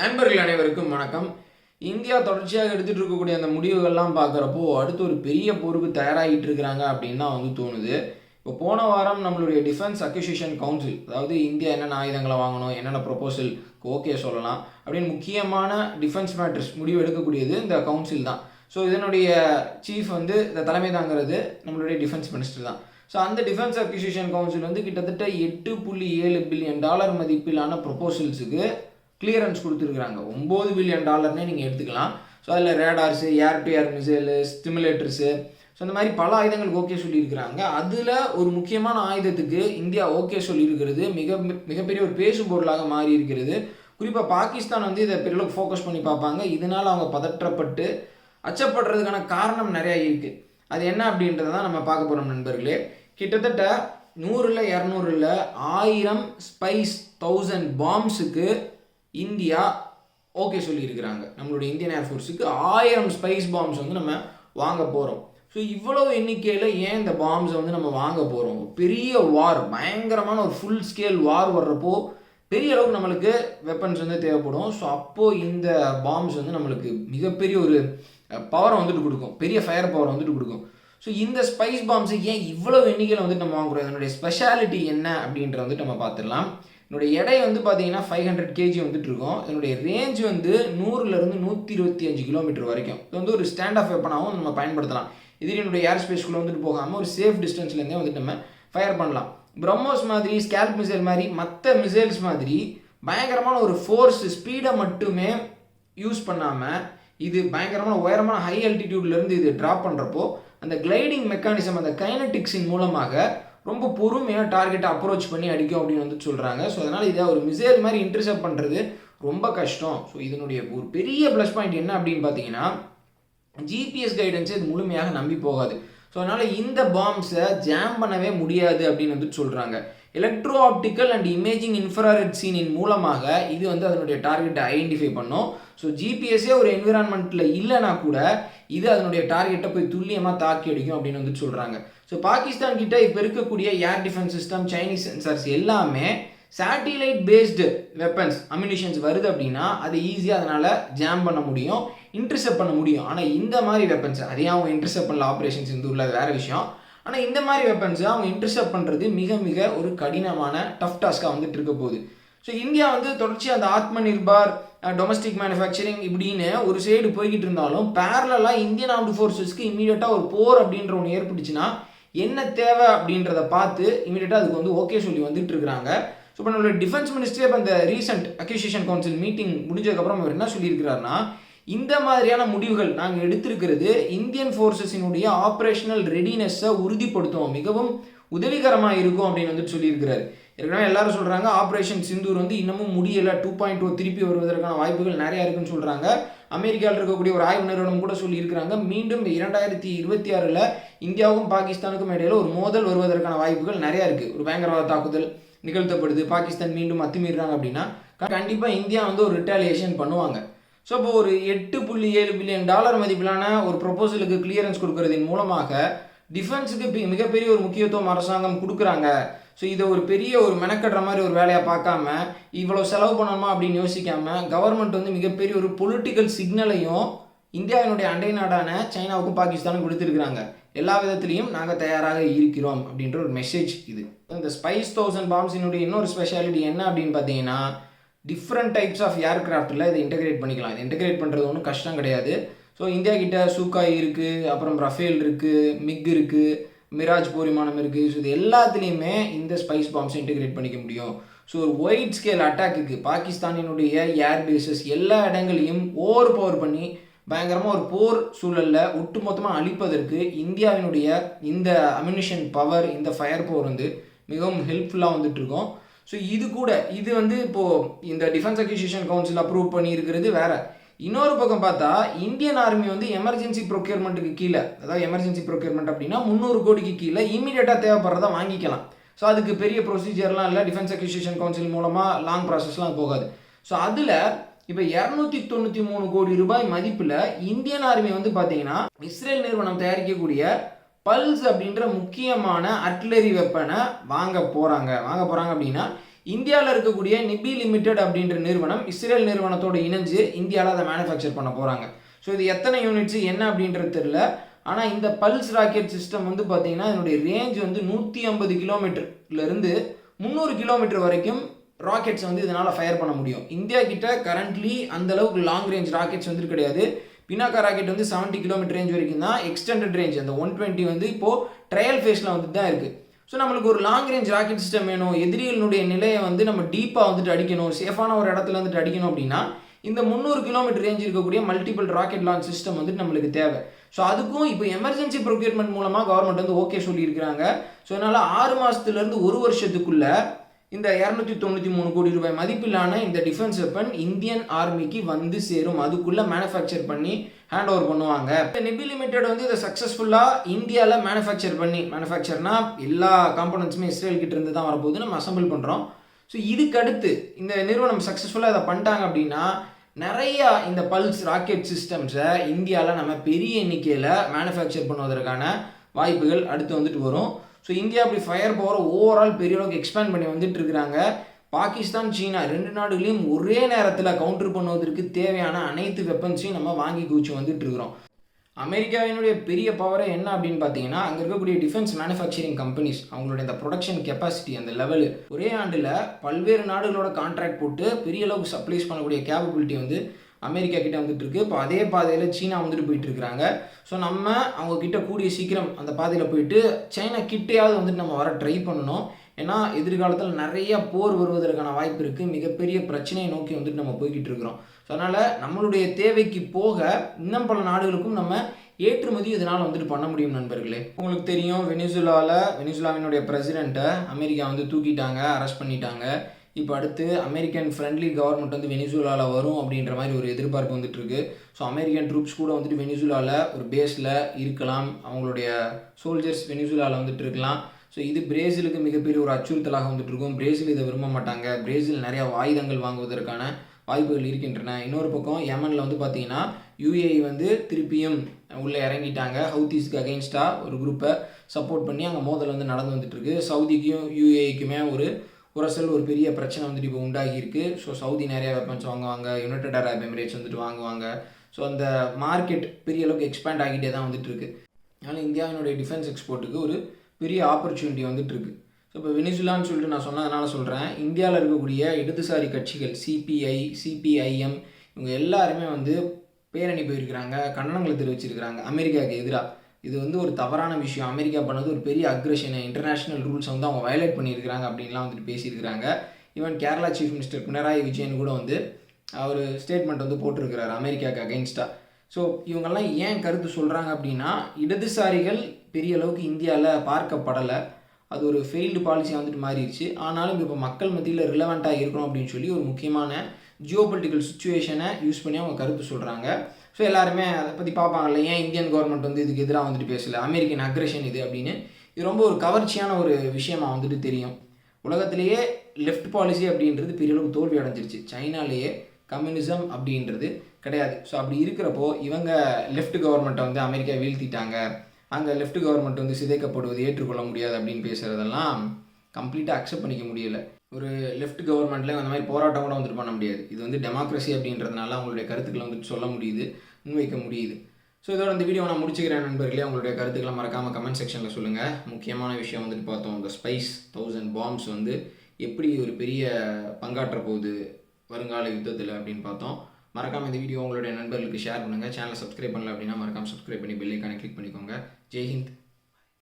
நண்பர்கள் அனைவருக்கும் வணக்கம். இந்தியா தொடர்ச்சியாக எடுத்துகிட்டு இருக்கக்கூடிய அந்த முடிவுகள்லாம் பார்க்குறப்போ அடுத்து ஒரு பெரிய போருக்கு தயாராகிட்டு இருக்கிறாங்க அப்படின்னு தான் வந்து தோணுது. இப்போ போன வாரம் நம்மளுடைய டிஃபென்ஸ் அக்யூசியேஷன் கவுன்சில் அதாவது இந்தியா என்னென்ன ஆயுதங்களை வாங்கணும் என்னென்ன ப்ரொபோசல் ஓகே சொல்லலாம் அப்படின்னு முக்கியமான டிஃபென்ஸ் மேட்டர்ஸ் முடிவு எடுக்கக்கூடியது இந்த கவுன்சில் தான். ஸோ இதனுடைய சீஃப் வந்து இந்த தலைமை தாங்கிறது நம்மளுடைய டிஃபென்ஸ் மினிஸ்டர் தான். ஸோ அந்த டிஃபென்ஸ் அக்யூசியேஷன் கவுன்சில் வந்து கிட்டத்தட்ட எட்டு புள்ளி ஏழு பில்லியன் டாலர் மதிப்பிலான ப்ரொபோசல்ஸுக்கு கிளியரன்ஸ் கொடுத்துருக்குறாங்க. ஒம்பது பில்லியன் டாலர்னே நீங்கள் எடுத்துக்கலாம். ஸோ அதில் radars air to air missile stimulators so இந்த மாதிரி பல ஆயுதங்களுக்கு ஓகே சொல்லியிருக்கிறாங்க. அதில் ஒரு முக்கியமான ஆயுதத்துக்கு இந்தியா ஓகே சொல்லியிருக்கிறது. மிக மிகப்பெரிய ஒரு பேசும் பொருளாக மாறி இருக்கிறது குறிப்பாக பாகிஸ்தான் வந்து இதை பெரியளவுக்கு ஃபோக்கஸ் பண்ணி பார்ப்பாங்க. இதனால் அவங்க பதற்றப்பட்டு அச்சப்படுறதுக்கான காரணம் நிறையா இருக்குது அது என்ன அப்படின்றத தான் நம்ம பார்க்க போகிறோம் நண்பர்களே. கிட்டத்தட்ட நூறில் இரநூறுல ஆயிரம் ஸ்பைஸ் தௌசண்ட் பாம்ஸுக்கு இந்தியா ஓகே சொல்லியிருக்கிறாங்க. நம்மளுடைய இந்தியன் ஏர்ஃபோர்ஸுக்கு ஆயிரம் ஸ்பைஸ் பாம்ஸ் வந்து நம்ம வாங்க போகிறோம் ஸோ இவ்வளோ எண்ணிக்கையில் ஏன் இந்த பாம்ஸை வந்து நம்ம வாங்க போகிறோம் பெரிய வார் பயங்கரமான ஒரு ஃபுல் ஸ்கேல் வார் வர்றப்போ பெரிய அளவுக்கு நம்மளுக்கு வெப்பன்ஸ் வந்து தேவைப்படும். ஸோ அப்போது இந்த பாம்ஸ் வந்து நம்மளுக்கு மிகப்பெரிய ஒரு பவரை வந்துட்டு கொடுக்கும். பெரிய ஃபயர் பவர் வந்துட்டு கொடுக்கும். ஸோ இந்த ஸ்பைஸ் பாம்ஸை ஏன் இவ்வளோ எண்ணிக்கையில் வந்துட்டு நம்ம வாங்குறோம் இதனுடைய ஸ்பெஷாலிட்டி என்ன அப்படின்றத வந்துட்டு நம்ம பார்த்துடலாம். என்னுடைய எடை வந்து பார்த்தீங்கன்னா ஃபைவ் ஹண்ட்ரட் கேஜி வந்துட்டு இருக்கும் என்னுடைய ரேஞ்ச் வந்து நூறுலேருந்து நூற்றி இருபத்தி அஞ்சு கிலோமீட்டர் வரைக்கும். இது வந்து ஒரு ஸ்டாண்ட் ஆஃப் வெப்பனாகவும் நம்ம பயன்படுத்தலாம். இது என்னுடைய ஏர் ஸ்பேஸ்க்குள்ளே வந்துட்டு போகாமல் ஒரு சேஃப் டிஸ்டன்ஸ்லேருந்தே வந்துட்டு நம்ம ஃபயர் பண்ணலாம். பிரம்மோஸ் மாதிரி ஸ்கேல்ப் மிசைல் மாதிரி மற்ற மிசைல்ஸ் மாதிரி பயங்கரமான ஒரு ஃபோர்ஸ் ஸ்பீடை மட்டுமே யூஸ் பண்ணாமல் இது பயங்கரமான உயரமான ஹை அல்டிடியூட்லேருந்து இது ட்ராப் பண்ணுறப்போ அந்த கிளைடிங் மெக்கானிசம் அந்த கைனட்டிக்ஸின் மூலமாக ரொம்ப பொறுமையாக டார்கெட்டை அப்ரோச் பண்ணி அடிக்கும் அப்படின்னு வந்து சொல்கிறாங்க ஸோ அதனால் இதை ஒரு மிசைல் மாதிரி இன்டர்செப்ட் பண்ணுறது ரொம்ப கஷ்டம். ஸோ இதனுடைய ஒரு பெரிய ப்ளஸ் பாயிண்ட் என்ன அப்படின்னு பார்த்தீங்கன்னா ஜிபிஎஸ் கைடன்ஸை இது முழுமையாக நம்பி போகாது. ஸோ அதனால் இந்த பாம்ஸை ஜாம் பண்ணவே முடியாது அப்படின்னு வந்து சொல்கிறாங்க electro optical and imaging infrared சீனின் மூலமாக இது வந்து அதனுடைய டார்கெட்டை ஐடென்டிஃபை பண்ணும். ஸோ ஜிபிஎஸ்ஸே ஒரு என்விரான்மெண்ட்டில் இல்லைனா கூட இது அதனுடைய டார்கெட்டை போய் துல்லியமாக தாக்கி அடிக்கும் அப்படின்னு வந்து சொல்கிறாங்க ஸோ பாகிஸ்தான் கிட்ட இப்போ இருக்கக்கூடிய air defence system Chinese sensors எல்லாமே சேட்டிலைட் பேஸ்டு வெப்பன்ஸ் அம்யூனிஷன்ஸ் வருது அப்படின்னா அதை ஈஸியாக அதனால் ஜாம் பண்ண முடியும் இன்டர்செப்ட் பண்ண முடியும். ஆனால் இந்த மாதிரி வெப்பன்ஸ் அதையும் அவங்க இன்டர்செப்ட் பண்ணல ஆப்ரேஷன்ஸ் இந்த ஊரில் வேறு விஷயம். ஆனால் இந்த மாதிரி வெப்பன்ஸை அவங்க இன்டர்செப்ட் பண்ணுறது மிக மிக ஒரு கடினமான டஃப் டாஸ்க்காக வந்துட்டு இருக்க போகுது. ஸோ இந்தியா வந்து தொடர்ச்சியாக அந்த ஆத்ம நிர்பார் டொமஸ்டிக் மேனுஃபேக்சரிங் இப்படின்னு ஒரு சைடு போய்கிட்டு இருந்தாலும் பேரலாக இந்தியன் ஆர்ம்டு ஃபோர்ஸஸ்க்கு இம்மீடியட்டாக ஒரு போர் அப்படின்ற ஒன்று ஏற்பட்டுச்சுன்னா என்ன தேவை அப்படின்றத பார்த்து இமீடியட்டாக அதுக்கு வந்து ஓகே சொல்லி வந்துட்டு இருக்கிறாங்க. ஸோ இப்போ நம்மளோட டிஃபென்ஸ் மினிஸ்ட்ரி இப்போ இந்த ரீசெண்ட் அக்யூசியேஷன் கவுன்சில் மீட்டிங் முடிஞ்சதுக்கப்புறம் அவர் என்ன சொல்லியிருக்கிறாருன்னா இந்த மாதிரியான முடிவுகள் நாங்கள் எடுத்திருக்கிறது இந்தியன் ஃபோர்ஸஸினுடைய ஆப்ரேஷனல் ரெடினஸை உறுதிப்படுத்தும் மிகவும் உதவிகரமாக இருக்கும் அப்படின்னு வந்துட்டு சொல்லியிருக்கிறாரு. ஏற்கனவே எல்லாரும் சொல்கிறாங்க ஆப்ரேஷன் சிந்தூர் வந்து இன்னமும் முடியலை டூ பாயிண்ட் டூ திருப்பி வருவதற்கான வாய்ப்புகள் நிறையா இருக்குன்னு சொல்கிறாங்க அமெரிக்காவில் இருக்கக்கூடிய ஒரு ஆய்வு நிறுவனம் கூட சொல்லியிருக்கிறாங்க. மீண்டும் இரண்டாயிரத்தி இருபத்தி ஆறில் இந்தியாவுக்கும் பாகிஸ்தானுக்கும் இடையில ஒரு மோதல் வருவதற்கான வாய்ப்புகள் நிறையா இருக்குது ஒரு பயங்கரவாத தாக்குதல் நிகழ்த்தப்படுது. பாகிஸ்தான் மீண்டும் அத்துமீறாங்க அப்படின்னா கண்டிப்பாக இந்தியா வந்து ஒரு ரிட்டாலியேஷன் பண்ணுவாங்க. ஸோ இப்போ ஒரு எட்டு புள்ளி ஏழு பில்லியன் டாலர் மதிப்பிலான ஒரு ப்ரொபோசலுக்கு கிளியரன்ஸ் கொடுக்கறதின் மூலமாக டிஃபென்ஸுக்கு மிகப்பெரிய ஒரு முக்கியத்துவம் அரசாங்கம் கொடுக்குறாங்க. ஸோ இதை ஒரு பெரிய ஒரு மெனக்கடுற மாதிரி ஒரு வேலையை பார்க்காம இவ்வளோ செலவு பண்ணணுமா அப்படின்னு யோசிக்காம கவர்மெண்ட் வந்து மிகப்பெரிய ஒரு பொலிட்டிக்கல் சிக்னலையும் இந்தியாவினுடைய அண்டை நாடான சைனாவுக்கும் பாகிஸ்தானுக்கும் கொடுத்துருக்குறாங்க. எல்லா விதத்துலேயும் நாங்கள் தயாராக இருக்கிறோம் அப்படின்ற ஒரு மெசேஜ் இது. இந்த ஸ்பைஸ் தௌசண்ட் பாம்ஸினுடைய இன்னொரு ஸ்பெஷாலிட்டி என்ன அப்படின்னு பார்த்தீங்கன்னா டிஃப்ரெண்ட் டைப்ஸ் ஆஃப் ஏர்கிராஃப்டில் இதை இன்டகிரேட் பண்ணிக்கலாம். இது இன்டகிரேட் பண்ணுறது ஒன்றும் கஷ்டம் கிடையாது. ஸோ இந்தியா கிட்ட சூக்காய் இருக்குது அப்புறம் ரஃபேல் இருக்குது மிக் இருக்குது மிராஜ் பூரிமானம் இருக்குது ஸோ இது எல்லாத்துலேயுமே இந்த ஸ்பைஸ் பாம்ஸ் இன்டிகிரேட் பண்ணிக்க முடியும். ஸோ ஒரு ஒயிட் ஸ்கேல் அட்டாக்குக்கு பாகிஸ்தானினுடைய ஏர் பேசஸ் எல்லா இடங்களையும் ஓவர் பவர் பண்ணி பயங்கரமாக ஒரு போர் சூழலில் ஒட்டுமொத்தமாக அழிப்பதற்கு இந்தியாவினுடைய இந்த அம்யூனிஷன் பவர் இந்த ஃபயர் பவர் வந்து மிகவும் ஹெல்ப்ஃபுல்லாக வந்துட்டுருக்கோம் ஸோ இது கூட இது வந்து இப்போது இந்த டிஃபென்ஸ் அக்யூசியேஷன் கவுன்சில் அப்ரூவ் பண்ணியிருக்கிறது வேறு. இன்னொரு பக்கம் பார்த்தா இந்தியன் ஆர்மி வந்து எமர்ஜென்சி ப்ரொக்யூர்மெண்ட்டுக்கு கீழே அதாவது எமர்ஜென்சி ப்ரொக்யூர்மெண்ட் அப்படின்னா முந்நூறு கோடிக்கு கீழே இமீடியட்டாக தேவைப்படுறத வாங்கிக்கலாம். ஸோ அதுக்கு பெரிய ப்ரொசீஜர்லாம் இல்லை டிஃபென்ஸ் அக்யூசியேஷன் கவுன்சில் மூலமாக லாங் ப்ராசஸ்லாம் போகாது. ஸோ அதில் இப்போ இரநூத்தி தொண்ணூற்றி மூணு கோடி ரூபாய் மதிப்பில் இந்தியன் ஆர்மி வந்து பார்த்தீங்கன்னா இஸ்ரேல் நிறுவனம் தயாரிக்கக்கூடிய பல்ஸ் அப்படின்ற முக்கியமான அட்லரி வெப்பனை வாங்க போகிறாங்க வாங்க போகிறாங்க அப்படின்னா இந்தியாவில் இருக்கக்கூடிய நிபி லிமிடெட் அப்படின்ற நிறுவனம் இஸ்ரேல் நிறுவனத்தோடு இணைஞ்சு இந்தியாவில் அதை மேனுஃபேக்சர் பண்ண போகிறாங்க ஸோ இது எத்தனை யூனிட்ஸ் என்ன அப்படின்றது தெரில ஆனால் இந்த பல்ஸ் ராக்கெட் சிஸ்டம் வந்து பார்த்தீங்கன்னா இதனுடைய ரேஞ்ச் வந்து நூற்றி ஐம்பது கிலோமீட்டர்லேருந்து முந்நூறு கிலோமீட்டர் வரைக்கும் ராக்கெட்ஸ் வந்து இதனால் ஃபயர் பண்ண முடியும். இந்தியா கிட்ட கரண்ட்லி அந்த அளவுக்கு லாங் ரேஞ்ச் ராக்கெட்ஸ் வந்து கிடையாது. பினாக்கா ராக்கெட் வந்து செவன்ட்டி கிலோமீட்டர் ரேஞ்ச் வரைக்கும் தான் எக்ஸ்டெண்டட் ரேஞ்ச் அந்த ஒன் டுவெண்ட்டி வந்து இப்போது ட்ரையல் ஃபேஸில் வந்துட்டு தான் இருக்குது ஸோ நம்மளுக்கு ஒரு லாங் ரேஞ்ச் ராக்கெட் சிஸ்டம் வேணும். எதிரிகளுடைய நிலையை வந்து நம்ம டீப்பாக வந்துட்டு அடிக்கணும். சேஃபான ஒரு இடத்துல வந்துட்டு அடிக்கணும் அப்படின்னா இந்த முந்நூறு கிலோமீட்டர் ரேஞ்ச் இருக்கக்கூடிய மல்டிபிள் ராக்கெட் லான்ச் சிஸ்டம் வந்துட்டு நம்மளுக்கு தேவை. ஸோ அதுக்கும் இப்போ எமர்ஜென்சி ப்ரொக்யூர்மெண்ட் மூலமாக கவர்மெண்ட் வந்து ஓகே சொல்லியிருக்கிறாங்க. ஸோ அதனால் ஆறு மாதத்துலேருந்து ஒரு வருஷத்துக்குள்ளே இந்த இரநூத்தி தொண்ணூற்றி மூணு கோடி ரூபாய் மதிப்பிலான இந்த டிஃபென்ஸ் வெப்பன் இந்தியன் ஆர்மிக்கு வந்து சேரும். அதுக்குள்ளே மேனுஃபேக்சர் பண்ணி ஹேண்ட் ஓவர் பண்ணுவாங்க. இப்போ நிபி லிமிடெட் வந்து இதை சக்ஸஸ்ஃபுல்லாக இந்தியாவில் மேனுஃபேக்சர் பண்ணி மேனுஃபேக்சர்னா எல்லா காம்பனன்ட்ஸுமே இஸ்ரேல் கிட்ட இருந்து தான் வரப்போகுது நம்ம அசம்பிள் பண்ணுறோம் ஸோ இதுக்கடுத்து இந்த நிறுவனம் சக்ஸஸ்ஃபுல்லாக இதை பண்ணிட்டாங்க அப்படின்னா நிறையா இந்த பல்ஸ் ராக்கெட் சிஸ்டம்ஸை இந்தியாவில் நம்ம பெரிய எண்ணிக்கையில் மேனுஃபேக்சர் பண்ணுவதற்கான வாய்ப்புகள் அடுத்து வந்துட்டு வரும். ஸோ இந்தியா அப்படி ஃபயர் பவர் ஓவரால் பெரிய அளவுக்கு எக்ஸ்பேண்ட் பண்ணி வந்துட்டு இருக்கிறாங்க. பாகிஸ்தான் சீனா ரெண்டு நாடுகளையும் ஒரே நேரத்தில் கவுண்டர் பண்ணுவதற்கு தேவையான அனைத்து வெப்பன்ஸையும் நம்ம வாங்கி குவிச்சு வந்துட்டு இருக்கிறோம். அமெரிக்காவினுடைய பெரிய பவரே என்ன அப்படின்னு பார்த்தீங்கன்னா அங்கே இருக்கக்கூடிய டிஃபென்ஸ் மேனுஃபேக்சரிங் கம்பெனிஸ் அவங்களுடைய இந்த ப்ரொடக்ஷன் கெப்பாசிட்டி அந்த லெவலு ஒரே ஆண்டில் பல்வேறு நாடுகளோட கான்ட்ராக்ட் போட்டு பெரிய அளவுக்கு சப்ளைஸ் பண்ணக்கூடிய கேப்பபிலிட்டி வந்து அமெரிக்கா கிட்ட வந்துட்டு இருக்கு. இப்போ அதே பாதையில் சீனா வந்துட்டு போயிட்டு இருக்கிறாங்க ஸோ நம்ம அவங்க கிட்ட கூடிய சீக்கிரம் அந்த பாதையில் போயிட்டு சைனா கிட்டையாவது வந்துட்டு நம்ம வர ட்ரை பண்ணணும். ஏன்னா எதிர்காலத்தில் நிறைய போர் வருவதற்கான வாய்ப்பு இருக்குது மிகப்பெரிய பிரச்சனையை நோக்கி வந்துட்டு நம்ம போய்கிட்டு இருக்கிறோம் ஸோ அதனால் நம்மளுடைய தேவைக்கு போக இன்னும் பல நாடுகளுக்கும் நம்ம ஏற்றுமதி இதனால் வந்துட்டு பண்ண முடியும் நண்பர்களே. உங்களுக்கு தெரியும் வெனிசுலாவில் வெனிசுலாவினுடைய பிரசிடெண்ட்டை அமெரிக்கா வந்து தூக்கிட்டாங்க அரெஸ்ட் பண்ணிட்டாங்க. இப்போ அடுத்து அமெரிக்கன் ஃப்ரெண்ட்லி கவர்மெண்ட் வந்து வெனிசுலாவில் வரும் அப்படின்ற மாதிரி ஒரு எதிர்பார்ப்பு வந்துட்டுருக்கு. ஸோ அமெரிக்கன் ட்ரூப்ஸ் கூட வந்துட்டு வெனிசுலாவில் ஒரு பேஸில் இருக்கலாம். அவங்களுடைய சோல்ஜர்ஸ் வெனிசுலாவில் வந்துட்டு இருக்கலாம். ஸோ இது பிரேசிலுக்கு மிகப்பெரிய ஒரு அச்சுறுத்தலாக வந்துட்டு இருக்கும் பிரேசில் இதை விரும்ப மாட்டாங்க. பிரேசில் நிறையா ஆயுதங்கள் வாங்குவதற்கான வாய்ப்புகள் இருக்கின்றன. இன்னொரு பக்கம் யமனில் வந்து பார்த்தீங்கன்னா யூஏஇ வந்து திருப்பியும் உள்ளே இறங்கிட்டாங்க. ஹவுத்தீஸ்க்கு அகெயின்ஸ்டாக ஒரு குரூப்பை சப்போர்ட் பண்ணி அங்கே மோதல் வந்து நடந்து வந்துட்டுருக்கு. சவுதிக்கும் யூஏஇக்குமே ஒரு புரசல் ஒரு பெரிய பிரச்சனை வந்துட்டு இப்போ உண்டாகியிருக்கு. ஸோ சவுதி நிறையா வெப்பன்ஸ் வாங்குவாங்க யுனைடெட் அரப் எமிரேட்ஸ் வந்துட்டு வாங்குவாங்க. ஸோ அந்த மார்க்கெட் பெரிய அளவுக்கு எக்ஸ்பேண்ட் ஆகிட்டே தான் வந்துட்டு இருக்கு. அதனால் இந்தியாவினுடைய டிஃபென்ஸ் எக்ஸ்போர்ட்டுக்கு ஒரு பெரிய ஆப்பர்ச்சுனிட்டி வந்துட்டு இருக்கு. ஸோ இப்போ வெனிசுலான்னு சொல்லிட்டு நான் சொன்னதுனால சொல்கிறேன் இந்தியாவில் இருக்கக்கூடிய இடதுசாரி கட்சிகள் சிபிஐ சிபிஐஎம் இவங்க எல்லாருமே வந்து பேரணி போயிருக்கிறாங்க கண்டனங்களை தெரிவிச்சிருக்கிறாங்க அமெரிக்காவுக்கு எதிராக இது வந்து ஒரு தவறான விஷயம். அமெரிக்கா பண்ணது ஒரு பெரிய அக்ரஷனை இன்டர்நேஷ்னல் ரூல்ஸை வந்து அவங்க வயலேட் பண்ணியிருக்கிறாங்க அப்படின்லாம் வந்துட்டு பேசியிருக்கிறாங்க. Even Kerala chief minister Pinarayi Vijayan கூட வந்து அவர் ஸ்டேட்மெண்ட் வந்து போட்டிருக்கிறாரு அமெரிக்காவுக்கு அகெயின்ஸ்டாக ஸோ இவங்கெல்லாம் ஏன் கருத்து சொல்கிறாங்க அப்படின்னா இடதுசாரிகள் பெரிய அளவுக்கு இந்தியாவில் பார்க்கப்படலை. அது ஒரு ஃபெயில்டு பாலிசியாக வந்துட்டு மாறிடுச்சு. ஆனாலும் இப்போ மக்கள் மத்தியில் ரிலவெண்ட்டாக இருக்கணும் அப்படின்னு சொல்லி ஒரு முக்கியமான ஜியோ பொலிட்டிக்கல் சுச்சுவேஷனை யூஸ் பண்ணி அவங்க கருத்து சொல்கிறாங்க ஸோ எல்லாருமே அதை பற்றி பார்ப்பாங்கல்ல ஏன் இந்தியன் கவர்மெண்ட் வந்து இதுக்கு எதிராக வந்துட்டு பேசலை. அமெரிக்கன் அக்ரஷன் இது அப்படின்னு. இது ரொம்ப ஒரு கவர்ச்சியான ஒரு விஷயமாக வந்துட்டு தெரியும். உலகத்திலேயே லெஃப்ட் பாலிசி அப்படின்றது பெரிய அளவுக்கு தோல்வி அடைஞ்சிருச்சு சைனாலேயே கம்யூனிசம் அப்படின்றது கிடையாது. ஸோ அப்படி இருக்கிறப்போ இவங்க லெஃப்ட் கவர்மெண்ட்டை வந்து அமெரிக்கா வீழ்த்திட்டாங்க. அங்கே லெஃப்ட் கவர்மெண்ட் வந்து சிதைக்கப்படுவது ஏற்றுக்கொள்ள முடியாது அப்படின்னு பேசுகிறதெல்லாம் கம்ப்ளீட்டாக அக்செப்ட் பண்ணிக்க முடியலை. ஒரு லெஃப்ட் கவர்மெண்ட்லேயும் அந்த மாதிரி போராட்டம் கூட வந்துட்டு பண்ண முடியாது. இது வந்து டெமோக்ரஸி அப்படின்றதுனால அவங்களுடைய கருத்துக்களை வந்துட்டு சொல்ல முடியுது முன்வைக்க முடியுது. ஸோ இதோட இந்த வீடியோ நான் முடிச்சுக்கிறேன் நண்பர்களே. உங்களுடைய கருத்துக்களை மறக்காமல் கமெண்ட் செக்ஷனில் சொல்லுங்கள் முக்கியமான விஷயம் வந்துட்டு பார்த்தோம். இந்த ஸ்பைஸ் தௌசண்ட் பாம்ஸ் வந்து எப்படி ஒரு பெரிய பங்காற்ற போகுது வருங்கால யுத்தத்தில் அப்படின்னு பார்த்தோம். மறக்காமல் இந்த வீடியோ உங்களுடைய நண்பர்களுக்கு ஷேர் பண்ணுங்கள் சேனலை சப்ஸ்கிரைப் பண்ணல அப்படின்னா மறக்காமல் சப்ஸ்கிரைப் பண்ணி பெல்லைக்கான கிளிக் பண்ணிக்கோங்க. ஜெய்ஹிந்த்